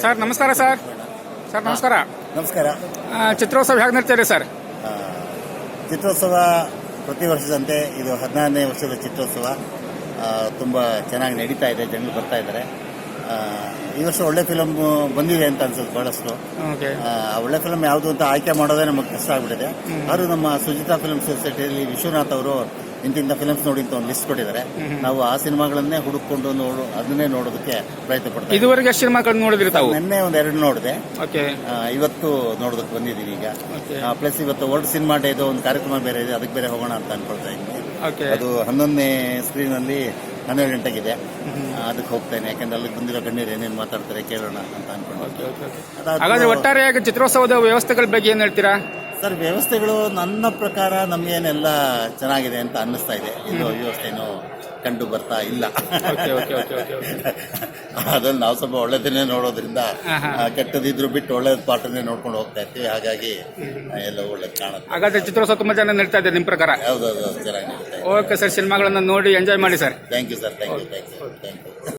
Sir ನಮಸ್ಕಾರ sir. Sir ನಮಸ್ಕಾರ. ನಮಸ್ಕಾರ. ಆ, ಚಿತ್ರೋತ್ಸವ ಹೇಗೆ ನಡೀತಾ ಇದೆ ಸರ್? ಆ, ಚಿತ್ರೋತ್ಸವ ಪ್ರತಿ ವರ್ಷದಂತೆ ಇದು ಹದಿನಾರನೇ ವರ್ಷದ ಚಿತ್ರೋತ್ಸವ. ತುಂಬ ಚೆನ್ನಾಗಿ ನಡೀತಾ ಇದೆ ಜನರು ಬರ್ತಾ ಇದ್ದಾರೆ. ಆ, ಈ ವರ್ಷ ಒಳ್ಳೆ ಫಿಲಮ್ ಬಂದಿದೆ ಅಂತ ಅನ್ಸುತ್ತೆ ಬಹಳಷ್ಟು. ಓಕೆ. ಆ, ಒಳ್ಳೆ ಫಿಲಮ್ ಯಾವುದು ಅಂತ ಆಯ್ಕೆ ಮಾಡೋದೇ ನಮಗೆ ಕಷ್ಟ ಆಗ್ಬಿಟ್ಟಿದೆ. ಆದರೂ ನಮ್ಮ ಸುಜಿತಾ ಫಿಲ್ಮ್ ಸೊಸೈಟಿಯಲ್ಲಿ ವಿಶ್ವನಾಥ್ ಅವರು ಇಂತಿಂಥ ಫಿಲಮ್ಸ್ ನೋಡಿ ಅಂತ ಒಂದು ಲಿಸ್ಟ್ ಕೊಟ್ಟಿದ್ದಾರೆ. ನಾವು ಆ ಸಿನಿಮಾಗಳನ್ನೇ ಹುಡುಕೊಂಡು ನೋಡು ಅದನ್ನೇ ನೋಡೋದಕ್ಕೆ ಪ್ರಯತ್ನ ಪಡ್ತೀವಿ. ಇದುವರೆಗೆ ಎಷ್ಟು ಸಿನಿಮಾಗಳು ನೋಡಿದ್ರಿ ತಾವು? ನಿನ್ನೆ ಒಂದ್ ಎರಡು ನೋಡಿದೆ. ಆ, ಇವತ್ತು ನೋಡೋದಕ್ಕೆ ಬಂದಿದ್ದೀನಿ ಈಗ. ಪ್ಲಸ್ ಇವತ್ತು ವರ್ಲ್ಡ್ ಸಿನಿಮಾ ಡೇದು ಒಂದು ಕಾರ್ಯಕ್ರಮ ಬೇರೆ ಇದೆ ಅದಕ್ಕೆ ಬೇರೆ ಹೋಗೋಣ ಅಂತ ಅನ್ಕೊಳ್ತಾ ಇದ್ದೀನಿ ಓಕೆ. ಅದು ಹನ್ನೊಂದನೇ ಸ್ಕ್ರೀನ್ ಅಲ್ಲಿ ಹನ್ನೆರಡು ಗಂಟೆಗಿದೆ. ಆ, ಅದಕ್ಕೆ ಹೋಗ್ತೇನೆ ಯಾಕಂದ್ರೆ ಅಲ್ಲಿ ಬಂದಿರೋ ಗಣ್ಯರು ಏನೇನು ಮಾತಾಡ್ತಾರೆ ಕೇಳೋಣ ಅಂತ ಅನ್ಕೊಂಡು ಹಾಗಾದ್ರೆ ಒಟ್ಟಾರೆಯಾಗಿ ಚಿತ್ರೋತ್ಸವದ ವ್ಯವಸ್ಥೆಗಳ ಬಗ್ಗೆ ಏನ್ ಹೇಳ್ತೀರಾ? ಸರ್ ವ್ಯವಸ್ಥೆಗಳು ನನ್ನ ಪ್ರಕಾರ ನಮಗೇನೆಲ್ಲ ಚೆನ್ನಾಗಿದೆ ಅಂತ ಅನ್ನಿಸ್ತಾ ಇದೆ. ಇದು ವ್ಯವಸ್ಥೆ ಕಂಡು ಬರ್ತಾ ಇಲ್ಲ. Okay okay okay okay okay. ಅದ್ರಲ್ಲಿ ನಾವು ಸ್ವಲ್ಪ ಒಳ್ಳೇದನ್ನೇ ನೋಡೋದ್ರಿಂದ. ಆ, ಕೆಟ್ಟದಿದ್ರು ಬಿಟ್ಟು ಒಳ್ಳೇದ್ ಪಾಠನೇ ನೋಡ್ಕೊಂಡು ಹೋಗ್ತಾ ಇರ್ತೀವಿ. ಹಾಗಾಗಿ ಎಲ್ಲ ಒಳ್ಳೇದು ಕಾಣುತ್ತೆ. ಹಾಗಾದ್ರೆ ಚಿತ್ರೋತ್ಸವ ತುಂಬಾ ಜನ ನಡೀತಾ ಇದೆ ನಿಮ್ ಪ್ರಕಾರ? ಹೌದೌದು ಚೆನ್ನಾಗಿ ಓಕೆ ಸರ್ ಸಿನಿಮಾಗಳನ್ನ ನೋಡಿ ಎಂಜಾಯ್ ಮಾಡಿ sir. Thank you sir thank you thank you thank you